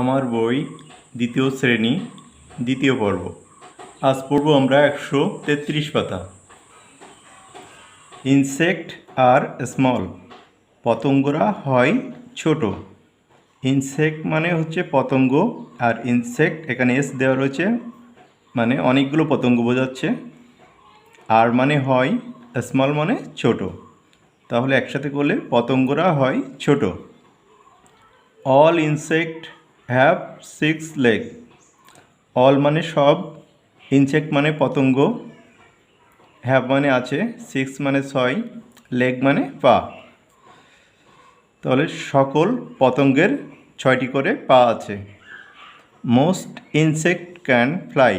আমার বই দ্বিতীয় শ্রেণি, দ্বিতীয় পর্ব। আজ পড়ব আমরা একশো তেত্রিশ পাতা। ইনসেক্ট আর স্মল, পতঙ্গরা হয় ছোট। ইনসেক্ট মানে হচ্ছে পতঙ্গ, আর ইনসেক্ট এখানে এস দেওয়া রয়েছে মানে অনেকগুলো পতঙ্গ বোঝাচ্ছে। আর মানে হয়, স্মল মানে ছোট। তাহলে একসাথে করলে পতঙ্গরা হয় ছোট। All insect have six leg all মানে সব ইনসেক্ট মানে পতঙ্গ হ্যাভ মানে আছে সিক্স মানে ছয় লেগ মানে পা। তাহলে সকল পতঙ্গের ছয়টি করে পা আছে। Most insect can fly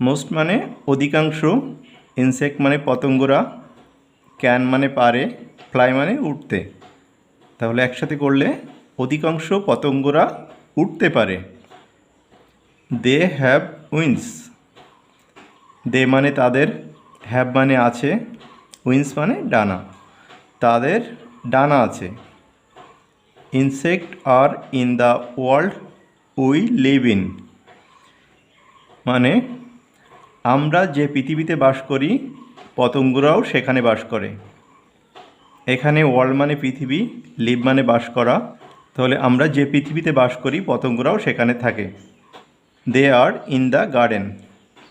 most মানে অধিকাংশ ইনসেক্ট মানে পতঙ্গরা ক্যান মানে পারে ফ্লাই মানে উঠতে। তাহলে একসাথে করলে অধিকাংশ পতঙ্গরা উঠতে পারে। দে হ্যাভ উইন্স দে মানে তাদের হ্যাভ মানে আছে উইন্স মানে ডানা। তাদের ডানা আছে। Insect are in the world we live in মানে আমরা যে পৃথিবীতে বাস করি, পতঙ্গরাও সেখানে বাস করে। এখানে ওয়ার্ল্ড মানে পৃথিবী লিভ মানে বাস করা। তাহলে আমরা যে পৃথিবীতে বাস করি, পতঙ্গরাও সেখানে থাকে। They are in the garden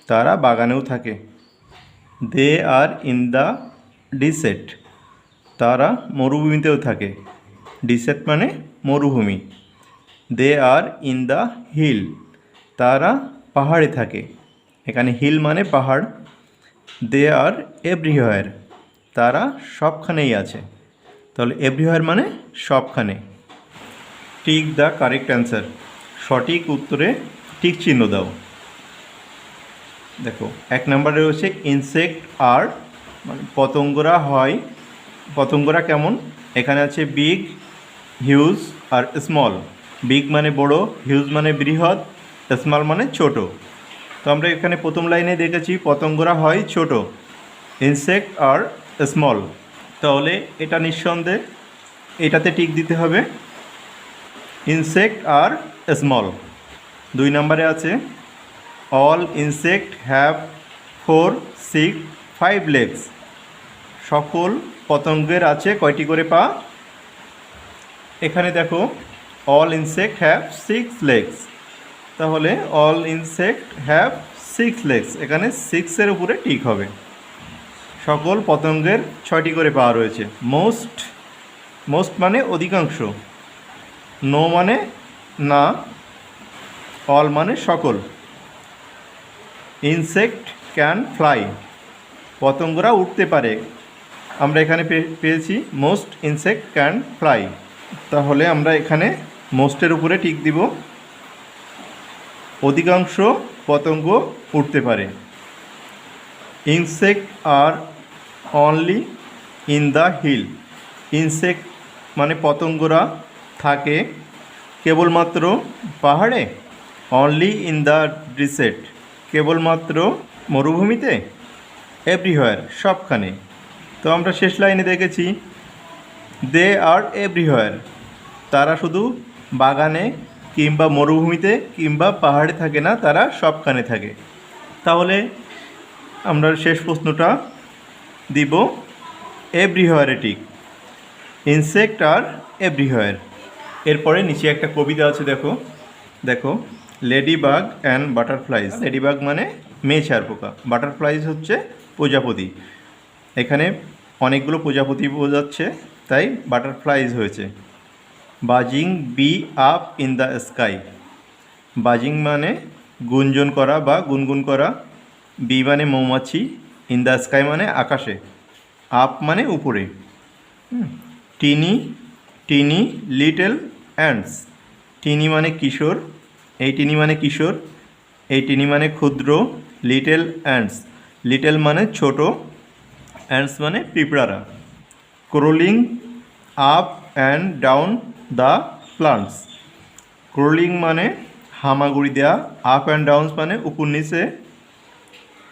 তারা বাগানেও থাকে। দে আর ইন দ্য ডিসেট তারা মরুভূমিতেও থাকে। ডিসেট মানে মরুভূমি। They are in the hill তারা পাহাড়ে থাকে। এখানে হিল মানে পাহাড়। দে আর এভরিহোয়ার তারা সবখানেই আছে। তাহলে এভরিহোয়ার মানে সবখানে। টিক দ্য কারেক্ট অ্যান্সার সঠিক উত্তরে টিক চিহ্ন দাও। দেখো, এক নম্বরে রয়েছে ইনসেক্ট আর মানে পতঙ্গরা হয়, পতঙ্গরা কেমন? এখানে আছে big huge or small big মানে বড় হিউজ মানে বৃহৎ স্মল মানে ছোট। তো আমরা এখানে প্রথম লাইনে দেখেছি পতঙ্গরা হয় ছোট ইনসেক্ট আর স্মল তাহলে এটা নিঃসন্দেহে এটাতে টিক দিতে হবে। ইনসেক্ট আর স্মল দুই নম্বরে আছে all insect have four six five legs সকল পতঙ্গের আছে কয়টি করে পা? এখানে দেখো all insect have six legs তাহলে all insect have six legs এখানে সিক্সের উপরে টিক হবে। সকল পতঙ্গের ছয়টি করে পা রয়েছে। মোস্ট মোস্ট মানে অধিকাংশ। নো মানে না, অল মানে সকল। Insect can fly. পতঙ্গরা উঠতে পারে। আমরা এখানে পেয়েছি মোস্ট ইনসেক্ট ক্যান ফ্লাই। তাহলে আমরা এখানে মোস্টের উপরে টিক দিব। অধিকাংশ পতঙ্গ উঠতে পারে। Insect are only in the hill. Insect মানে পতঙ্গরা থাকে কেবলমাত্র পাহাড়ে? অনলি ইন দ্য ডিসেট কেবলমাত্র মরুভূমিতে? এভরিহোয়ার সবখানে। তো আমরা শেষ লাইনে দেখেছি দে আর এভরিহোয়ার তারা শুধু বাগানে কিংবা মরুভূমিতে কিংবা পাহাড়ে থাকে না, তারা সবখানে থাকে। তাহলে আমরা শেষ প্রশ্নটা দিব এভরিহোয়ারে টিক ইনসেক্ট আর এভরিহোয়ার এরপরে নিচে একটা কবিতা আছে, দেখো। দেখো lady bug and butterflies lady bug মানে মেয়ে চার পোকা। বাটারফ্লাইজ হচ্ছে প্রজাপতি। এখানে অনেকগুলো প্রজাপতি বোঝাচ্ছে, তাই বাটারফ্লাইজ হয়েছে। Buzzing bee up in the sky buzzing মানে গুঞ্জন করা বা গুনগুন করা। বি মানে মৌমাছি। ইন দ্য স্কাই মানে আকাশে। আপ মানে উপরে। টিনি টিনি লিটল অ্যান্ডস, টিনি মানে কিশোর, এই টিনি মানে কিশোর, এই টিনি মানে ক্ষুদ্র, লিটল অ্যান্ডস, লিটল মানে ছোট, অ্যান্ডস মানে পিঁপড়ারা। Crawling up and down the plants. Crawling মানে হামাগুড়ি দেওয়া আপ অ্যান্ড ডাউনস মানে উপর নিচে,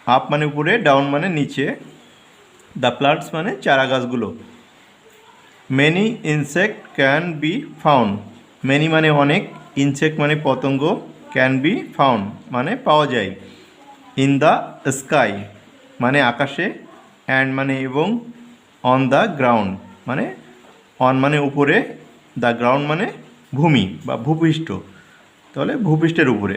আপ মানে উপরে, ডাউন মানে নিচে, দ্য প্লান্টস মানে চারা গাছগুলো। Many insect can be found. Many মানে অনেক ইনসেক্ট মানে পতঙ্গ ক্যান বি ফাউন্ড মানে পাওয়া যায়। ইন দ্য স্কাই মানে আকাশে অ্যান্ড মানে এবং অন দ্য গ্রাউন্ড মানে অন মানে উপরে দ্য গ্রাউন্ড মানে ভূমি বা ভূপৃষ্ঠ। তাহলে ভূপৃষ্ঠের উপরে।